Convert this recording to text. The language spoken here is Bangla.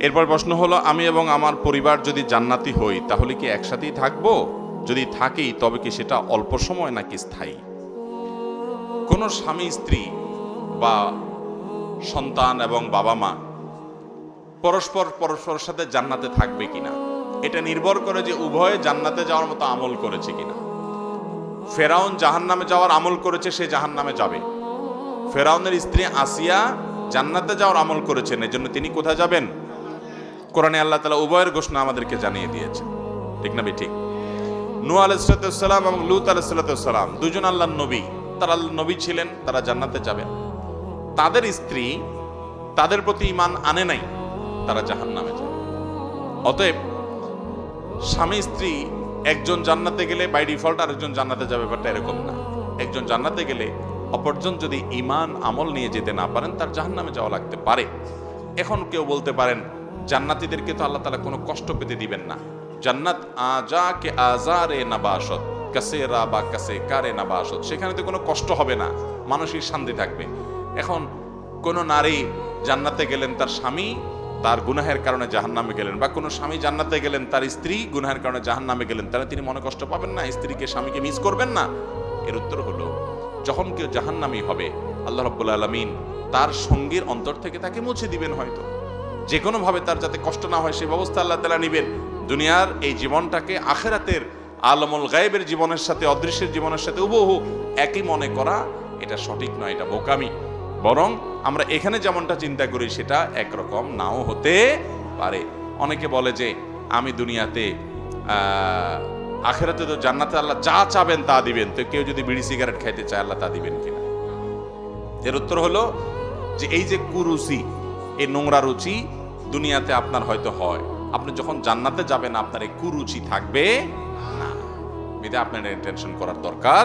এরপর প্রশ্ন হলো, আমি এবং আমার পরিবার যদি জান্নাতি হই, তাহলে কি একসাথেই থাকব? যদি থাকি তবে কি সেটা অল্প সময় নাকি স্থায়ী? কোনো স্বামী, স্ত্রী বা সন্তান এবং বাবা মা পরস্পর পরস্পরের সাথে জান্নাতে থাকবে কিনা? এটা নির্ভর করে যে উভয়ে জান্নাতে যাওয়ার মতো আমল করেছে কিনা। ফেরাউন জাহান নামে যাওয়ার আমল করেছে, সে জাহান নামে যাবে। ফেরাউনের স্ত্রী আসিয়া জান্নাতে যাওয়ার আমল করেছেন, এজন্য তিনি কোথায় যাবেন? কোরআনে আল্লাহ তালা উভয়ের ঘোষণা আমাদেরকে জানিয়ে দিয়েছে ঠিক না ঠিক নু আলাইসালাম এবং লুত আলাইসালাম দুজন আল্লাহ নবী। তারা নবী ছিলেন, তারা জান্নাতে যাবেন। তাদের স্ত্রী তাদের প্রতি ইমান আনে নাই, তারা জাহান নামে যাবে। অতএব স্বামী স্ত্রী একজন জান্নাতে গেলে বাই ডিফল্ট আরেকজন জান্নাতে যাবে, ব্যাপারটা এরকম না। একজন জান্নাতে গেলে অপরজন যদি ইমান আমল নিয়ে যেতে না পারেন, তার জাহান্নামে যাওয়া লাগতে পারে। এখন কেউ বলতে পারেন জান্নাতীদেরকে তো আল্লাহ তালা কোনো কষ্ট পেতে দিবেন না। জান্নাত আজা আজারে নাবাসত কাসে রা বা কাসে কারে নাবাসত, সেখানে তো কোনো কষ্ট হবে না মানসিক শান্তি থাকবে। এখন কোনো নারী জান্নাতে গেলেন তার স্বামী, তার গুনাহের কারণে জাহান্নামে গেলেন, বা কোনো স্বামী জান্নাতে গেলেন তার স্ত্রী গুনাহের কারণে জাহান্নামে গেলেন, তাহলে তিনি মনে কষ্ট পাবেন না, স্ত্রীকে, স্বামীকে মিস করবেন না? এর উত্তর হলো, যখন কেউ জাহান্নামি হবে, আল্লাহ রব্বুল আলমিন তার সঙ্গীর অন্তর থেকে তাকে মুছে দিবেন হয়তো। যে কোনোভাবে তার যাতে কষ্ট না হয় সেই ব্যবস্থা আল্লাহ তালা নিবেন। দুনিয়ার এই জীবনটাকে আখেরাতের আলমুল গায়েবের জীবনের সাথে, অদৃশ্যের জীবনের সাথে উবহু একই মনে করা, এটা সঠিক নয়, এটা বোকামি। বরং আমরা এখানে যেমনটা চিন্তা করি, সেটা একরকম নাও হতে পারে। অনেকে বলে যে, আমি দুনিয়াতে আখেরাতে তো জান্নাতে আল্লাহ যা চাবেন তা দিবেন। তো কেউ যদি বিড়ি সিগারেট খাইতে চায়, আল্লাহ তা দিবেন কিনা? এর উত্তর হলো যে, এই যে কুরুচি, এই নোংরা রুচি দুনিয়াতে আপনার হয়তো হয়। আপনি যখন জান্নাতে যাবেন, আপনার এই কুরুচি থাকবে না। বিধে আপনার টেনশন করার দরকার